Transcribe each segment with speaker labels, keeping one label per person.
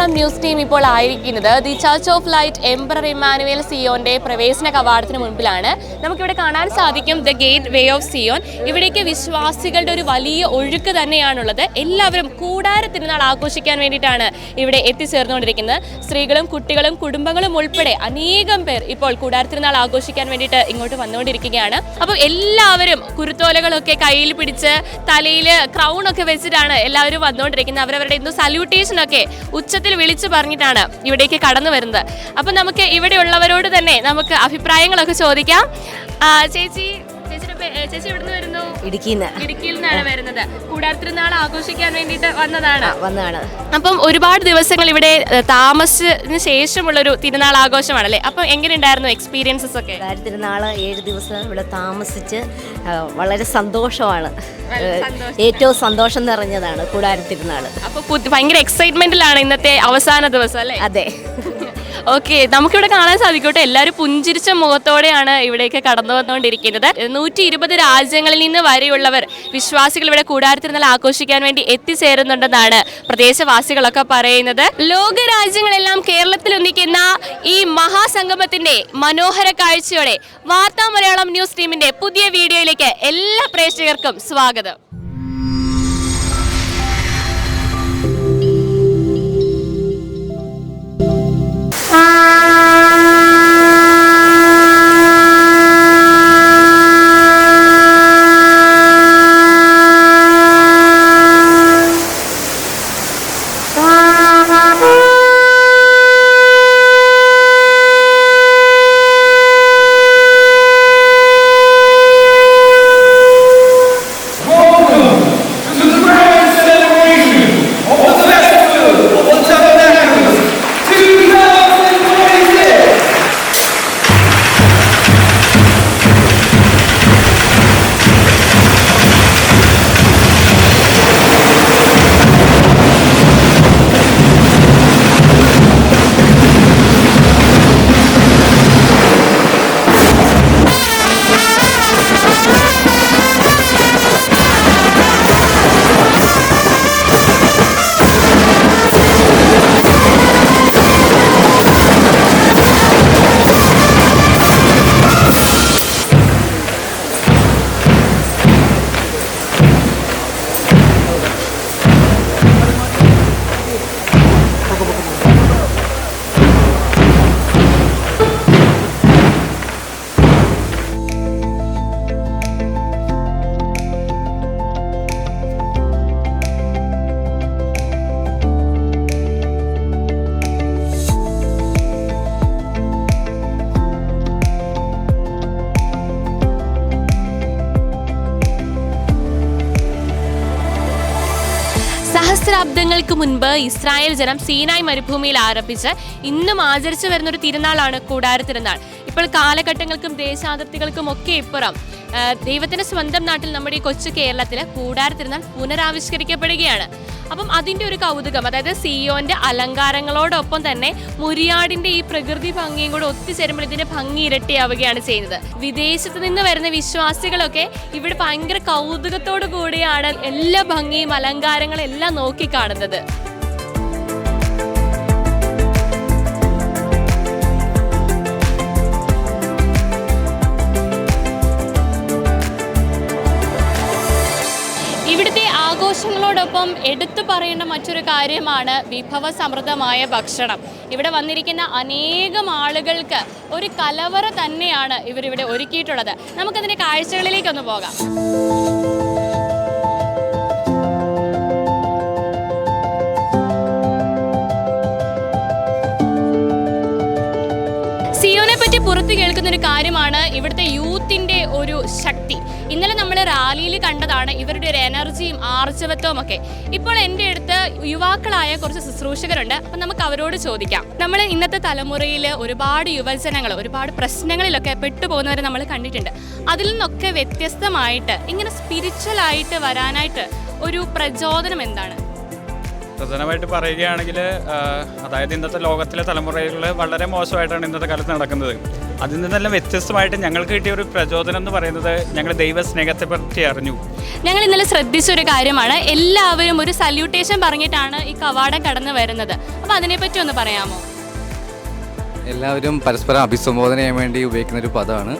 Speaker 1: Malayalam news team ഇപ്പോൾ ആയിരിക്കുന്നത്. The church of light emperor Emmanuel സിയോന്റെ പ്രവേശന കവാടത്തിന് മുൻപിലാണ്. നമുക്കിവിടെ കാണാൻ സാധിക്കും the gateway of Zion ഇവിടേക്ക് വിശ്വാസികളുടെ ഒരു വലിയ ഒഴുക്ക് തന്നെയാണുള്ളത്. എല്ലാവരും കൂടാര തിരുനാൾ ആഘോഷിക്കാൻ വേണ്ടിയിട്ടാണ് ഇവിടെ എത്തിച്ചേർന്നുകൊണ്ടിരിക്കുന്നത്. സ്ത്രീകളും കുട്ടികളും കുടുംബങ്ങളും ഉൾപ്പെടെ അനേകം പേർ ഇപ്പോൾ കൂടാര തിരുനാൾ ആഘോഷിക്കാൻ വേണ്ടിയിട്ട് ഇങ്ങോട്ട് വന്നുകൊണ്ടിരിക്കുകയാണ്. അപ്പോൾ എല്ലാവരും കുരുത്തോലകളൊക്കെ കയ്യിൽ പിടിച്ച് തലയിൽ ക്രൗൺ ഒക്കെ വെച്ചിട്ടാണ് എല്ലാവരും വന്നുകൊണ്ടിരിക്കുന്നത്. അവരവരുടെ എന്തോ സല്യൂട്ടേഷൻ ഒക്കെ ഉച്ചത്തിൽ വിളിച്ചു പറഞ്ഞിട്ടാണ് ഇവിടേക്ക് കടന്നു വരുന്നത്. അപ്പം നമുക്ക് ഇവിടെ ഉള്ളവരോട് തന്നെ നമുക്ക് അഭിപ്രായങ്ങളൊക്കെ ചോദിക്കാം. ചേച്ചി ചേച്ചിയുടെ ചേച്ചി ഇവിടുന്ന് വരുന്നു?
Speaker 2: ഇടുക്കിന്ന്
Speaker 1: ഇടുക്കിയിൽ നിന്നാണ് വരുന്നത്. കൂടാരത്തിരുന്നാൾ ആഘോഷിക്കാൻ വേണ്ടിയിട്ട് വന്നതാണ്.
Speaker 2: വന്നതാണ്.
Speaker 1: അപ്പം ഒരുപാട് ദിവസങ്ങൾ ഇവിടെ താമസിച്ചതിന് ശേഷമുള്ള ഒരു തിരുനാൾ ആഘോഷമാണല്ലേ? അപ്പം എങ്ങനെയുണ്ടായിരുന്നു എക്സ്പീരിയൻസസ് ഒക്കെ?
Speaker 2: തിരുനാൾ ഏഴ് ദിവസം ഇവിടെ താമസിച്ച് വളരെ സന്തോഷമാണ്. ഏറ്റവും സന്തോഷം നിറഞ്ഞതാണ് കൂടാരത്തിരുന്നാൾ. അപ്പോൾ
Speaker 1: അപ്പൊ ഭയങ്കര എക്സൈറ്റ്മെന്റിലാണ് ഇന്നത്തെ അവസാന ദിവസം അല്ലേ?
Speaker 2: അതെ.
Speaker 1: ഓക്കെ നമുക്കിവിടെ കാണാൻ സാധിക്കട്ടെ. എല്ലാവരും പുഞ്ചിരിച്ച മുഖത്തോടെയാണ് ഇവിടേക്ക് കടന്നു വന്നുകൊണ്ടിരിക്കുന്നത് നൂറ്റി ഇരുപത് രാജ്യങ്ങളിൽ നിന്ന് വരെയുള്ളവർ വിശ്വാസികൾ ഇവിടെ കൂടാരത്തിരുന്നാൽ ആഘോഷിക്കാൻ വേണ്ടി എത്തിച്ചേരുന്നുണ്ടെന്നാണ് പ്രദേശവാസികളൊക്കെ പറയുന്നത്. ലോക രാജ്യങ്ങളെല്ലാം കേരളത്തിൽ ഒന്നിക്കുന്ന ഈ മഹാസംഗമത്തിന്റെ മനോഹര കാഴ്ചയോടെ വാർത്താ മലയാളം ന്യൂസ് ടീമിന്റെ പുതിയ വീഡിയോയിലേക്ക് എല്ലാ പ്രേക്ഷകർക്കും സ്വാഗതം. സഹസ്രാബ്ദങ്ങൾക്ക് മുൻപ് ഇസ്രായേൽ ജനം സീനായ് മരുഭൂമിയിൽ ആരംഭിച്ച് ഇന്നും ആചരിച്ചു വരുന്ന ഒരു തിരുനാളാണ് കൂടാര തിരുനാൾ ഇപ്പോൾ കാലഘട്ടങ്ങൾക്കും ദേശാതിർത്തികൾക്കും ഒക്കെ ഇപ്പുറം. ദൈവത്തിന്റെ സ്വന്തം നാട്ടിൽ നമ്മുടെ ഈ കൊച്ചു കേരളത്തിൽ കൂടാര തിരുനാൾ പുനരാവിഷ്കരിക്കപ്പെടുകയാണ്. അപ്പം അതിന്റെ ഒരു കൗതുകം അതായത് സിഇഒന്റെ അലങ്കാരങ്ങളോടൊപ്പം തന്നെ മുരിയാടിന്റെ ഈ പ്രകൃതി ഭംഗിയും കൂടെ ഒത്തുചേരുമ്പോൾ ഇതിന്റെ ഭംഗി ഇരട്ടിയാവുകയാണ് ചെയ്യുന്നത്. വിദേശത്ത് നിന്ന് വരുന്ന വിശ്വാസികളൊക്കെ ഇവിടെ ഭയങ്കര കൗതുകത്തോടു കൂടിയാണ് എല്ലാ ഭംഗിയും അലങ്കാരങ്ങളും എല്ലാം നോക്കിക്കാണുന്നത്. ഇവിടുത്തെ ആഘോഷങ്ങളോടൊപ്പം എടുത്തു പറയേണ്ട മറ്റൊരു കാര്യമാണ് വിഭവ സമൃദ്ധമായ ഭക്ഷണം. ഇവിടെ വന്നിരിക്കുന്ന അനേകം ആളുകൾക്ക് ഒരു കലവറ തന്നെയാണ് ഇവരിവിടെ ഒരുക്കിയിട്ടുള്ളത്. നമുക്കതിന്റെ കാഴ്ചകളിലേക്കൊന്ന് പോകാം. സിയോനെ പറ്റി പുറത്ത് കേൾക്കുന്ന ഒരു കാര്യമാണ് ഇവിടുത്തെ യൂത്തിന്റെ ഒരു ശക്തി. ഇന്നലെ നമ്മൾ റാലിയിൽ കണ്ടതാണ് ഇവരുടെ ഒരു എനർജിയും ആർജവത്വവും ഒക്കെ. ഇപ്പോൾ എന്റെ അടുത്ത് യുവാക്കളായ കുറച്ച് ശുശ്രൂഷകരുണ്ട്. അപ്പം നമുക്ക് അവരോട് ചോദിക്കാം. നമ്മൾ ഇന്നത്തെ തലമുറയിൽ ഒരുപാട് യുവജനങ്ങൾ ഒരുപാട് പ്രശ്നങ്ങളിലൊക്കെ പെട്ടുപോകുന്നവരെ നമ്മൾ കണ്ടിട്ടുണ്ട്. അതിൽ നിന്നൊക്കെ വ്യത്യസ്തമായിട്ട് ഇങ്ങനെ സ്പിരിച്വൽ ആയിട്ട് വരാനായിട്ട് ഒരു പ്രചോദനം എന്താണ്?
Speaker 3: പ്രധാനമായിട്ട് പറയുകയാണെങ്കിൽ അതായത് ഇന്നത്തെ ലോകത്തിലെ തലമുറകൾ വളരെ മോശമായിട്ടാണ് ഇന്നത്തെ കാലത്ത് നടക്കുന്നത്. അതിൽ നിന്നെല്ലാം വ്യത്യസ്തമായിട്ട് ഞങ്ങൾക്ക് കിട്ടിയ ഒരു പ്രചോദനം എന്ന് പറയുന്നത് ഞങ്ങൾ ദൈവസ്നേഹത്തെ പറ്റി അറിഞ്ഞു.
Speaker 1: ഞങ്ങൾ ഇന്നലെ ശ്രദ്ധിച്ച ഒരു കാര്യമാണ്. എല്ലാവരും ഒരു സല്യൂട്ടേഷൻ പറഞ്ഞിട്ടാണ് ഈ കവാടം കടന്നു വരുന്നത്. അപ്പോൾ അതിനെപ്പറ്റി ഒന്ന് പറയാമോ?
Speaker 4: എല്ലാവരും പരസ്പരം അഭിസംബോധന ചെയ്യാൻ വേണ്ടി ഉപയോഗിക്കുന്ന ഒരു പദമാണ്.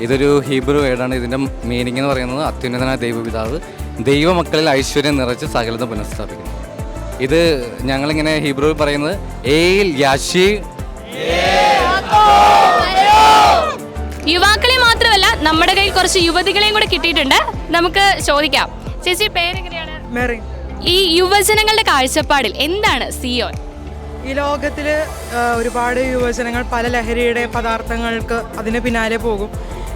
Speaker 4: ഇതൊരു ഹീബ്രു വേർഡാണ്. ഇതിന്റെ മീനിങ് എന്ന് പറയുന്നത് അത്യുന്നതനായ ദൈവപിതാവ് ദൈവമക്കളിൽ ഐശ്വര്യം നിറച്ച് സകലത പുനഃസ്ഥാപിക്കുന്നു. ഇത് ഞങ്ങളിങ്ങനെ ഹീബ്രുവിൽ പറയുന്നത് ഏൽ യാഷി
Speaker 1: യുവാക്കളെ മാത്രമല്ല നമ്മുടെ കയ്യിൽ കുറച്ച് യുവതികളെയും കൂടെ കിട്ടിയിട്ടുണ്ട്. നമുക്ക് ചോദിക്കാം. ചേച്ചി പേരെങ്ങനെയാണ്? ഈ യുവജനങ്ങളുടെ കാഴ്ചപ്പാടിൽ എന്താണ് സിയോൻ?
Speaker 5: ഈ ലോകത്തിൽ ഒരുപാട് യുവജനങ്ങൾ പല ലഹരിയുടെ പദാർത്ഥങ്ങൾക്ക് അതിന് പിന്നാലെ പോകും.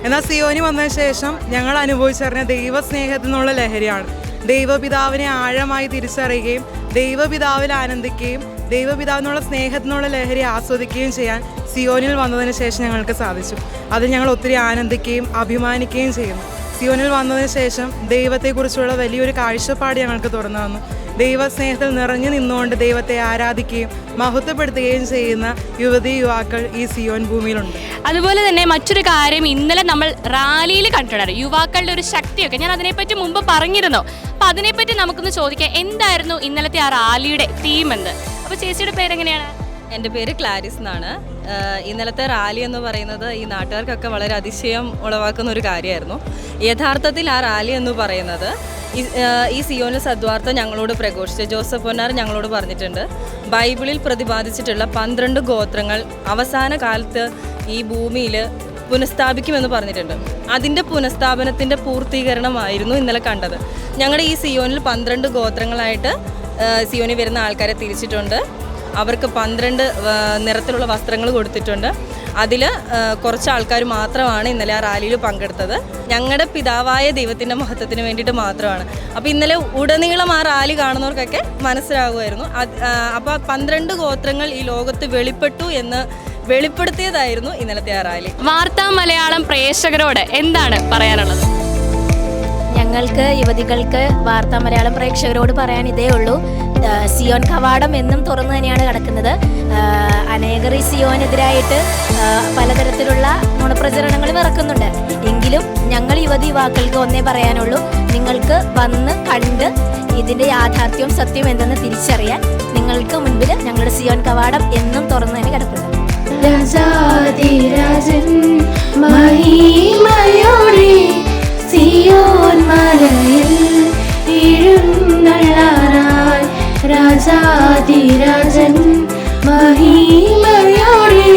Speaker 5: എന്നാൽ സിയോനി വന്നതിന് ശേഷം ഞങ്ങൾ അനുഭവിച്ചറിഞ്ഞ ദൈവസ്നേഹത്തിൽ നിന്നുള്ള ലഹരിയാണ്. ദൈവപിതാവിനെ ആഴമായി തിരിച്ചറിയുകയും ദൈവപിതാവിൽ ആനന്ദിക്കുകയും ദൈവപിതാവിനുള്ള സ്നേഹത്തിനുള്ള ലഹരി ആസ്വദിക്കുകയും ചെയ്യാൻ സിയോനിൽ വന്നതിന് ശേഷം ഞങ്ങൾക്ക് സാധിച്ചു. അത് ഞങ്ങൾ ഒത്തിരി ആനന്ദിക്കുകയും അഭിമാനിക്കുകയും ചെയ്യുന്നു. സിയോനിൽ വന്നതിന് ശേഷം ദൈവത്തെക്കുറിച്ചുള്ള വലിയൊരു കാഴ്ചപ്പാട് ഞങ്ങൾക്ക് തുറന്നു തന്നു. ദൈവസ്നേഹത്തിൽ നിറഞ്ഞു നിന്നുകൊണ്ട് ദൈവത്തെ ആരാധിക്കുകയും മഹത്വപ്പെടുത്തുകയും ചെയ്യുന്ന യുവതി യുവാക്കൾ ഈ സിയോൻ ഭൂമിയിലുണ്ട്.
Speaker 1: അതുപോലെ തന്നെ മറ്റൊരു കാര്യം ഇന്നലെ നമ്മൾ റാലിയിൽ കണ്ടിട്ടുണ്ടായിരുന്നു. യുവാക്കളുടെ ഒരു ശക്തിയൊക്കെ. ഞാൻ അതിനെപ്പറ്റി മുമ്പ് പറഞ്ഞിരുന്നു. അപ്പൊ അതിനെപ്പറ്റി നമുക്കൊന്ന് ചോദിക്കാം. എന്തായിരുന്നു ഇന്നലത്തെ ആ റാലിയുടെ തീം എന്ന് അപ്പൊ ചേച്ചിയുടെ പേരെങ്ങനെയാണ്?
Speaker 6: എന്റെ പേര് ക്ലാരിസ് എന്നാണ്. ഇന്നലത്തെ റാലി എന്ന് പറയുന്നത് ഈ നാട്ടുകാർക്കൊക്കെ വളരെ അതിശയം ഉളവാക്കുന്ന ഒരു കാര്യമായിരുന്നു. യഥാർത്ഥത്തിൽ ആ റാലി എന്ന് പറയുന്നത് ഈ- ആഹ് സദ്വാർത്ഥം ഞങ്ങളോട് പ്രഘോഷിച്ച് ജോസഫ് പൊന്നാർ ഞങ്ങളോട് പറഞ്ഞിട്ടുണ്ട്. ബൈബിളിൽ പ്രതിപാദിച്ചിട്ടുള്ള പന്ത്രണ്ട് ഗോത്രങ്ങൾ അവസാന കാലത്ത് ഈ ഭൂമിയിൽ പുനഃസ്ഥാപിക്കുമെന്ന് പറഞ്ഞിട്ടുണ്ട്. അതിന്റെ പുനഃസ്ഥാപനത്തിന്റെ പൂർത്തീകരണമായിരുന്നു ഇന്നലെ കണ്ടത്. ഞങ്ങളുടെ ഈ സിയോനിൽ പന്ത്രണ്ട് ഗോത്രങ്ങളായിട്ട് ആഹ് സിയോനിൽ വരുന്ന ആൾക്കാരെ തിരിച്ചിട്ടുണ്ട്. അവർക്ക് പന്ത്രണ്ട് നിറത്തിലുള്ള വസ്ത്രങ്ങൾ കൊടുത്തിട്ടുണ്ട്. അതിൽ കുറച്ച് ആൾക്കാർ മാത്രമാണ് ഇന്നലെ ആ റാലിയിൽ പങ്കെടുത്തത്. ഞങ്ങളുടെ പിതാവായ ദൈവത്തിന്റെ മഹത്വത്തിന് വേണ്ടിയിട്ട് മാത്രമാണ്. അപ്പോൾ ഇന്നലെ ഉടനീളം ആ റാലി കാണുന്നവർക്കൊക്കെ മനസ്സിലാകുമായിരുന്നു അപ്പോൾ പന്ത്രണ്ട് ഗോത്രങ്ങൾ ഈ ലോകത്ത് വെളിപ്പെട്ടു എന്ന് വെളിപ്പെടുത്തിയതായിരുന്നു ഇന്നലത്തെ ആ റാലി.
Speaker 1: വാർത്താ മലയാളം പ്രേക്ഷകരോട് എന്താണ് പറയാനുള്ളത്?
Speaker 2: ഞങ്ങൾക്ക് യുവതികൾക്ക് വാർത്താ മലയാളം പ്രേക്ഷകരോട് പറയാൻ ഇതേ ഉള്ളൂ. സിയോൻ കവാടം എന്നും തുറന്നു തന്നെയാണ് കിടക്കുന്നത്. അനേകറി സിയോനെതിരായിട്ട് പലതരത്തിലുള്ള നുണപ്രചരണങ്ങളും ഇറക്കുന്നുണ്ട് എങ്കിലും ഞങ്ങൾ യുവതി യുവാക്കൾക്ക് ഒന്നേ പറയാനുള്ളൂ. നിങ്ങൾക്ക് വന്ന് കണ്ട് ഇതിന്റെ യാഥാർത്ഥ്യവും സത്യവും എന്തെന്ന് തിരിച്ചറിയാൻ നിങ്ങൾക്ക് മുൻപിൽ ഞങ്ങളുടെ സിയോൻ കവാടം എന്നും തുറന്നു തന്നെ കിടക്കുന്നത്
Speaker 7: രാജാതിരാജൻ മഹിമയോടെ സിയോൻ മലയിൽ എഴുന്നള്ളാനായി രാജാതിരാജൻ മഹിമയോടെ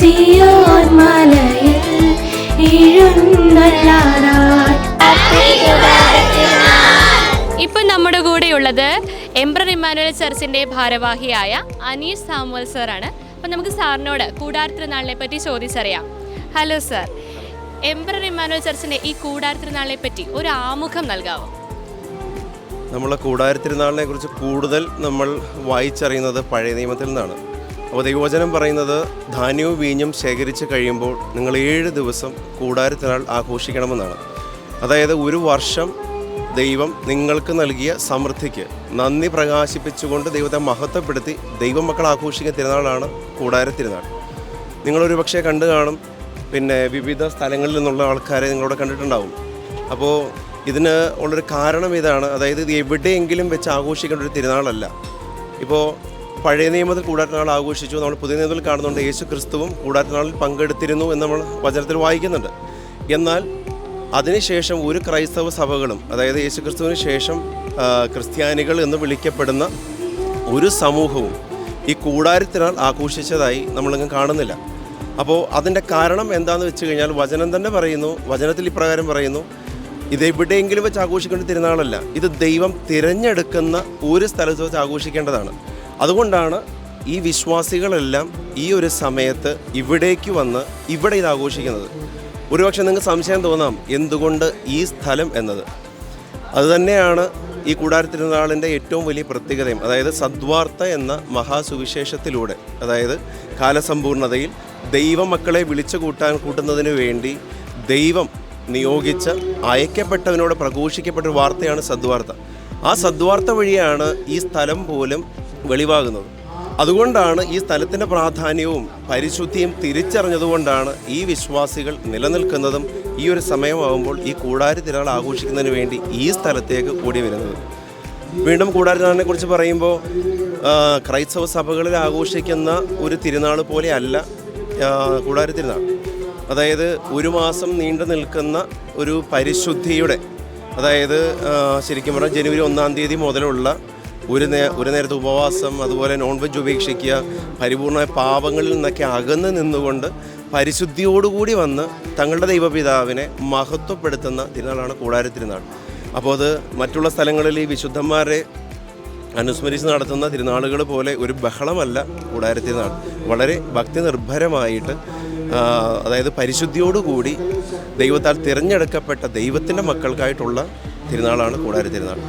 Speaker 7: സിയോൻ മലയിൽ എഴുന്നള്ളാനായി
Speaker 1: ഇപ്പൊ നമ്മുടെ കൂടെയുള്ളത് എംബ്രർ ഇമ്മാനുവൽ ചർച്ചിന്റെ ഭാരവാഹിയായ അനീഷ് സാമുവൽ സാറാണ്. അപ്പൊ നമുക്ക് സാറിനോട് കൂടാരത്തിരുന്നാളിനെ പറ്റി ചോദിച്ചറിയാം. ഹലോ സാർ എംബ്രർ ഇമ്മാനുവൽ ചർച്ചിന്റെ ഈ കൂടാരത്തിരുന്നാളിനെ പറ്റി ഒരു ആമുഖം നൽകാവോ?
Speaker 8: നമ്മളെ കൂടാരത്തിരുന്നാളിനെ കുറിച്ച് കൂടുതൽ നമ്മൾ വായിച്ചറിയുന്നത് പഴയ നിയമത്തിൽ നിന്നാണ്. അപ്പോൾ ദൈവവചനം പറയുന്നത് ധാന്യവും വീഞ്ഞും ശേഖരിച്ച് കഴിയുമ്പോൾ നിങ്ങൾ ഏഴ് ദിവസം കൂടാരത്തിനാൾ ആഘോഷിക്കണമെന്നാണ്. അതായത് ഒരു വർഷം ദൈവം നിങ്ങൾക്ക് നൽകിയ സമൃദ്ധിക്ക് നന്ദി പ്രകാശിപ്പിച്ചുകൊണ്ട് ദൈവത്തെ മഹത്വപ്പെടുത്തി ദൈവമക്കൾ ആഘോഷിക്കുന്ന തിരുനാളാണ് കൂടാരത്തിരുന്നാൾ. നിങ്ങളൊരു പക്ഷേ കണ്ടു കാണും പിന്നെ വിവിധ സ്ഥലങ്ങളിൽ നിന്നുള്ള ആൾക്കാരെ നിങ്ങളോട് കണ്ടിട്ടുണ്ടാവും. അപ്പോൾ ഇതിന് ഉള്ളൊരു കാരണം ഇതാണ്. അതായത് ഇത് എവിടെയെങ്കിലും വെച്ച് ആഘോഷിക്കേണ്ട ഒരു തിരുനാളല്ല. ഇപ്പോൾ പഴയ നിയമത്തിൽ കൂടാറ്റനാൾ ആഘോഷിച്ചു നമ്മൾ പുതിയ നിയമത്തിൽ കാണുന്നുണ്ട് യേശു ക്രിസ്തുവും കൂടാറ്റനാളിൽ പങ്കെടുത്തിരുന്നു എന്ന് നമ്മൾ വചനത്തിൽ വായിക്കുന്നുണ്ട്. എന്നാൽ അതിനുശേഷം ഒരു ക്രൈസ്തവ സഭകളും അതായത് യേശു ക്രിസ്തുവിന് ശേഷം ക്രിസ്ത്യാനികൾ എന്ന് വിളിക്കപ്പെടുന്ന ഒരു സമൂഹവും ഈ കൂടാരത്തിനാൾ ആഘോഷിച്ചതായി നമ്മളിങ്ങനെ കാണുന്നില്ല. അപ്പോൾ അതിന്റെ കാരണം എന്താണെന്ന് വെച്ച് കഴിഞ്ഞാൽ വചനം തന്നെ പറയുന്നു വചനത്തിൽ ഇപ്രകാരം പറയുന്നു ഇതെവിടെയെങ്കിലും വെച്ച് ആഘോഷിക്കേണ്ട തിരുനാളല്ല. ഇത് ദൈവം തിരഞ്ഞെടുക്കുന്ന ഒരു സ്ഥലത്ത് വെച്ച് ആഘോഷിക്കേണ്ടതാണ്. അതുകൊണ്ടാണ് ഈ വിശ്വാസികളെല്ലാം ഈ ഒരു സമയത്ത് ഇവിടേക്ക് വന്ന് ഇവിടെ ഇത് ആഘോഷിക്കുന്നത്. ഒരുപക്ഷെ നിങ്ങൾക്ക് സംശയം തോന്നാം എന്തുകൊണ്ട് ഈ സ്ഥലം എന്നത്? അതുതന്നെയാണ് ഈ കൂടാര കൂടാരത്തിരുന്നാളിന്റെ ഏറ്റവും വലിയ പ്രത്യേകതയും. അതായത് സദ്വാർത്ത എന്ന മഹാസുവിശേഷത്തിലൂടെ അതായത് കാലസമ്പൂർണതയിൽ ദൈവമക്കളെ വിളിച്ചു കൂട്ടാൻ കൂട്ടുന്നതിന് വേണ്ടി ദൈവം നിയോഗിച്ച് അയക്കപ്പെട്ടവനോട് പ്രഘോഷിക്കപ്പെട്ട ഒരു വാർത്തയാണ് സദ്വാർത്ത. ആ സദ്വാർത്ത വഴിയാണ് ഈ സ്ഥലം പോലും വെളിവാകുന്നത്. അതുകൊണ്ടാണ് ഈ സ്ഥലത്തിന്റെ പ്രാധാന്യവും പരിശുദ്ധിയും തിരിച്ചറിഞ്ഞതുകൊണ്ടാണ് ഈ വിശ്വാസികൾ നിലനിൽക്കുന്നതും ഈ ഒരു സമയമാകുമ്പോൾ ഈ കൂടാരി തിരുനാൾ ആഘോഷിക്കുന്നതിന് വേണ്ടി ഈ സ്ഥലത്തേക്ക് കൂടി വരുന്നത്. വീണ്ടും കൂടാരി കുറിച്ച് പറയുമ്പോൾ ക്രൈസ്തവ സഭകളിൽ ആഘോഷിക്കുന്ന ഒരു തിരുനാൾ പോലെ അല്ല ആ, കൂടാരി തിരുനാൾ അതായത് ഒരു മാസം നീണ്ടു നിൽക്കുന്ന ഒരു പരിശുദ്ധിയുടെ അതായത് ശരിക്കും പറഞ്ഞാൽ ജനുവരി ഒന്നാം തീയതി മുതലുള്ള ഒരു നേ ഒരു നേരത്തെ ഉപവാസം അതുപോലെ നോൺ വെജ് ഉപേക്ഷിക്കുക പരിപൂർണമായ പാപങ്ങളിൽ നിന്നൊക്കെ അകന്ന് നിന്നുകൊണ്ട് പരിശുദ്ധിയോടുകൂടി വന്ന് തങ്ങളുടെ ദൈവപിതാവിനെ മഹത്വപ്പെടുത്തുന്ന തിരുനാളാണ് കൂടാരത്തിരുന്നാൾ. അപ്പോൾ അത് മറ്റുള്ള സ്ഥലങ്ങളിൽ ഈ വിശുദ്ധന്മാരെ അനുസ്മരിച്ച് നടത്തുന്ന തിരുനാളുകൾ പോലെ ഒരു ബഹളമല്ല കൂടാരത്തിൽ തിരുനാൾ വളരെ ഭക്തി നിർഭരമായിട്ട് അതായത് പരിശുദ്ധിയോടുകൂടി ദൈവത്താൽ തിരഞ്ഞെടുക്കപ്പെട്ട ദൈവത്തിന്റെ മക്കൾക്കായിട്ടുള്ള തിരുനാളാണ് കൂടാര തിരുനാൾ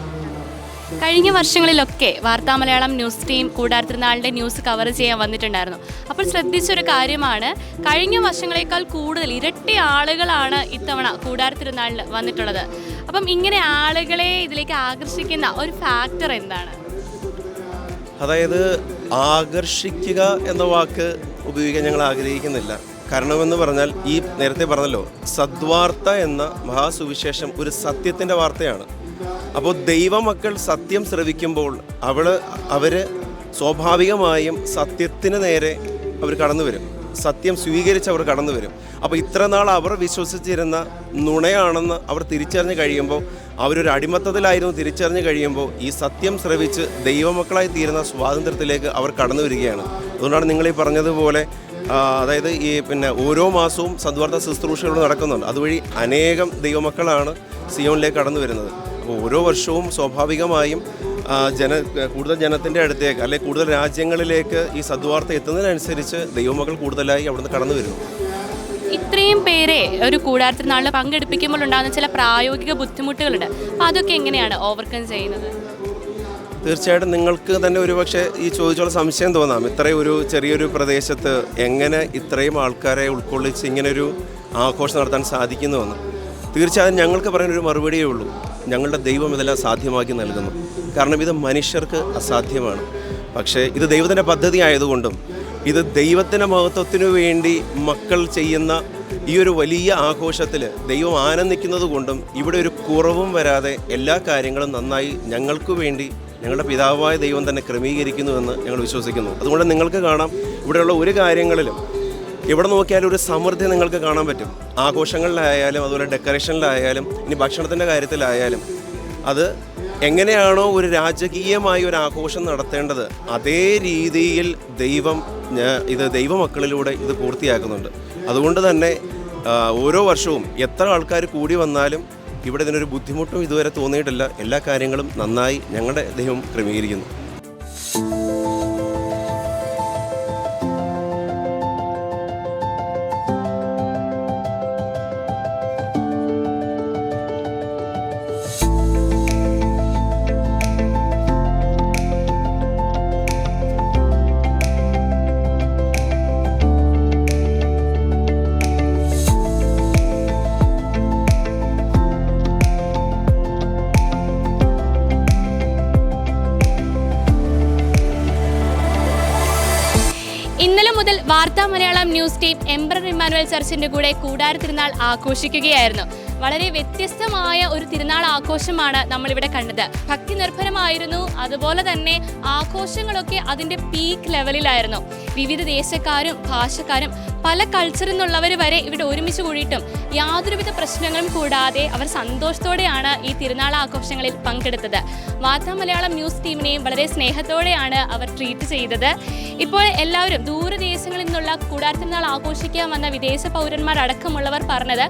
Speaker 1: കഴിഞ്ഞ വർഷങ്ങളിലൊക്കെ വാർത്താ മലയാളം ന്യൂസ് ടീം കൂടാർ തിരുനാളിന്റെ ന്യൂസ് കവർ ചെയ്യാൻ വന്നിട്ടുണ്ടായിരുന്നു. അപ്പോൾ ശ്രദ്ധിച്ചൊരു കാര്യമാണ് കഴിഞ്ഞ വർഷങ്ങളേക്കാൾ കൂടുതൽ ഇരട്ടി ആളുകളാണ് ഇത്തവണ കൂടാർ തിരുനാളിൽ വന്നിട്ടുള്ളത്. അപ്പം ഇങ്ങനെ ആളുകളെ ഇതിലേക്ക് ആകർഷിക്കുന്ന ഒരു ഫാക്ടർ എന്താണ്?
Speaker 8: അതായത് ആകർഷിക്കുക എന്ന വാക്ക് ഉപയോഗിക്കാൻ ഞങ്ങൾ ആഗ്രഹിക്കുന്നില്ല. കാരണമെന്ന് പറഞ്ഞാൽ ഈ നേരത്തെ പറഞ്ഞല്ലോ സദ്വാർത്ത എന്ന മഹാസുവിശേഷം ഒരു സത്യത്തിന്റെ വാർത്തയാണ്. അപ്പോൾ ദൈവമക്കൾ സത്യം ശ്രവിക്കുമ്പോൾ അവൾ അവർ സ്വാഭാവികമായും സത്യത്തിന് നേരെ അവർ കടന്നു വരും സത്യം സ്വീകരിച്ച് അവർ കടന്നു വരും. അപ്പോൾ ഇത്ര നാൾ അവർ വിശ്വസിച്ചിരുന്ന നുണയാണെന്ന് അവർ തിരിച്ചറിഞ്ഞ് കഴിയുമ്പോൾ അവരൊരു അടിമത്തത്തിലായിരുന്നു തിരിച്ചറിഞ്ഞ് കഴിയുമ്പോൾ ഈ സത്യം ശ്രവിച്ച് ദൈവമക്കളായി തീരുന്ന സ്വാതന്ത്ര്യത്തിലേക്ക് അവർ കടന്നു വരികയാണ്. അതുകൊണ്ടാണ് നിങ്ങൾ ഈ പറഞ്ഞതുപോലെ അതായത് ഈ പിന്നെ ഓരോ മാസവും സദ്വാർത്ഥ ശുശ്രൂഷകൾ നടക്കുന്നുണ്ട്. അതുവഴി അനേകം ദൈവമക്കളാണ് സിയോണിലേക്ക് കടന്നു വരുന്നത്. അപ്പോൾ ഓരോ വർഷവും സ്വാഭാവികമായും ജന കൂടുതൽ ജനത്തിന്റെ അടുത്തേക്ക് അല്ലെങ്കിൽ കൂടുതൽ രാജ്യങ്ങളിലേക്ക് ഈ സദ്വാർത്ത എത്തുന്നതിനനുസരിച്ച് ദൈവമകൾ കൂടുതലായി അവിടുന്ന് കടന്നു വരുന്നു
Speaker 1: ഇത്രയും പേരെ ഒരു കൂടാരത്തിൽ നാളിൽ പങ്കെടുപ്പിക്കുമ്പോൾ ഉണ്ടാകുന്ന ചില പ്രായോഗിക ബുദ്ധിമുട്ടുകളുണ്ട്. അപ്പോൾ അതൊക്കെ എങ്ങനെയാണ് ഓവർകം ചെയ്യുന്നത്?
Speaker 8: തീർച്ചയായിട്ടും നിങ്ങൾക്ക് തന്നെ ഒരുപക്ഷെ ഈ ചോദിച്ചുള്ള സംശയം തോന്നാം. ഇത്രയും ഒരു ചെറിയൊരു പ്രദേശത്ത് എങ്ങനെ ഇത്രയും ആൾക്കാരെ ഉൾക്കൊള്ളിച്ച് ഇങ്ങനൊരു ആഘോഷം നടത്താൻ സാധിക്കുന്നു സാധിക്കുന്നുവെന്ന്. തീർച്ചയായും ഞങ്ങൾക്ക് പറയാനൊരു മറുപടിയേ ഉള്ളൂ. ഞങ്ങളുടെ ദൈവം ഇതെല്ലാം സാധ്യമാക്കി നൽകുന്നു. കാരണം ഇത് മനുഷ്യർക്ക് അസാധ്യമാണ്. പക്ഷേ ഇത് ദൈവത്തിന്റെ പദ്ധതി ആയതുകൊണ്ടും ഇത് ദൈവത്തിന്റെ മഹത്വത്തിനു വേണ്ടി മക്കൾ ചെയ്യുന്ന ഈ ഒരു വലിയ ആഘോഷത്തിൽ ദൈവം ആനന്ദിക്കുന്നത് കൊണ്ടും ഇവിടെ ഒരു കുറവും വരാതെ എല്ലാ കാര്യങ്ങളും നന്നായി ഞങ്ങൾക്ക് വേണ്ടി ഞങ്ങളുടെ പിതാവായ ദൈവം തന്നെ ക്രമീകരിക്കുന്നുവെന്ന് ഞങ്ങൾ വിശ്വസിക്കുന്നു. അതുകൊണ്ട് നിങ്ങൾക്ക് കാണാം ഇവിടെയുള്ള ഒരു കാര്യങ്ങളിലും എവിടെ നോക്കിയാലും ഒരു സമൃദ്ധി നിങ്ങൾക്ക് കാണാൻ പറ്റും. ആഘോഷങ്ങളിലായാലും അതുപോലെ ഡെക്കറേഷനിലായാലും ഇനി ഭക്ഷണത്തിന്റെ കാര്യത്തിലായാലും. അത് എങ്ങനെയാണോ ഒരു രാജകീയമായി ഒരു ആഘോഷം നടത്തേണ്ടത് അതേ രീതിയിൽ ദൈവം ഇത് ദൈവമക്കളിലൂടെ ഇത് പൂർത്തിയാക്കുന്നുണ്ട്. അതുകൊണ്ട് തന്നെ ഓരോ വർഷവും എത്ര ആൾക്കാർ കൂടി വന്നാലും ഇവിടെ ഇതിനൊരു ബുദ്ധിമുട്ടും ഇതുവരെ തോന്നിയിട്ടില്ല. എല്ലാ കാര്യങ്ങളും നന്നായി ഞങ്ങളുടെ ദൈവം ക്രമീകരിക്കുന്നു.
Speaker 1: വാർത്താ Malayalam news team emperor Emmanuel ചർച്ചിന്റെ കൂടെ കൂടാര തിരുനാൾ ആഘോഷിക്കുകയായിരുന്നു. വളരെ വ്യത്യസ്തമായ ഒരു തിരുനാൾ ആഘോഷമാണ് നമ്മളിവിടെ കണ്ടത്. ഭക്തി നിർഭരമായിരുന്നു അതുപോലെ തന്നെ ആഘോഷങ്ങളൊക്കെ അതിന്റെ പീക്ക് ലെവലിലായിരുന്നു വിവിധ ദേശക്കാരും ഭാഷക്കാരും പല കൾച്ചറിൽ നിന്നുള്ളവർ വരെ ഇവിടെ ഒരുമിച്ച് കൂടിയിട്ടും യാതൊരുവിധ പ്രശ്നങ്ങളും കൂടാതെ അവർ സന്തോഷത്തോടെയാണ് ഈ തിരുനാൾ ആഘോഷങ്ങളിൽ പങ്കെടുത്തത്. വാർത്താ മലയാളം ന്യൂസ് ടീമിനെയും വളരെ സ്നേഹത്തോടെയാണ് അവർ ട്രീറ്റ് ചെയ്തത്. ഇപ്പോൾ എല്ലാവരും ദൂരദേശങ്ങളിൽ നിന്നുള്ള കൂടാര ആഘോഷിക്കാൻ വന്ന വിദേശ പൗരന്മാരടക്കമുള്ളവർ പറഞ്ഞത്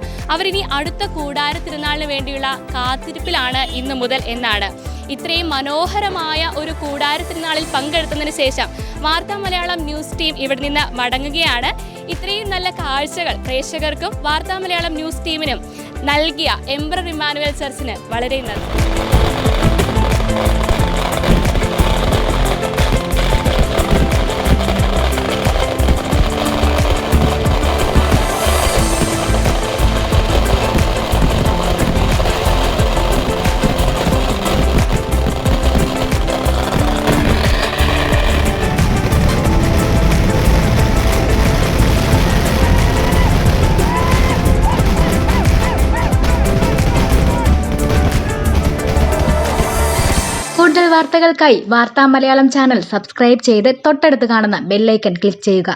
Speaker 1: ഇനി അടുത്ത കൂടാര തിരുനാളിന് വേണ്ടിയുള്ള കാത്തിരിപ്പിലാണ് ഇന്നു മുതൽ എന്നാണ്. ഇത്രയും മനോഹരമായ ഒരു കൂടാര തിരുനാളിൽ പങ്കെടുത്തതിന് ശേഷം വാർത്താ മലയാളം ന്യൂസ് ടീം ഇവിടെ നിന്ന് മടങ്ങുകയാണ്. ഇത്രയും നല്ല കാഴ്ചകൾ പ്രേക്ഷകർക്കും വാർത്താ മലയാളം ന്യൂസ് ടീമിനും നൽകിയ എംബ്രർ ഇമ്മാനുവൽ ചർച്ചിന് വളരെ നന്ദി.
Speaker 9: വാർത്തകൾക്കായി വാർത്താ മലയാളം ചാനൽ സബ്സ്ക്രൈബ് ചെയ്ത് തൊട്ടടുത്ത് കാണുന്ന ബെല്ലൈക്കൺ ക്ലിക്ക് ചെയ്യുക.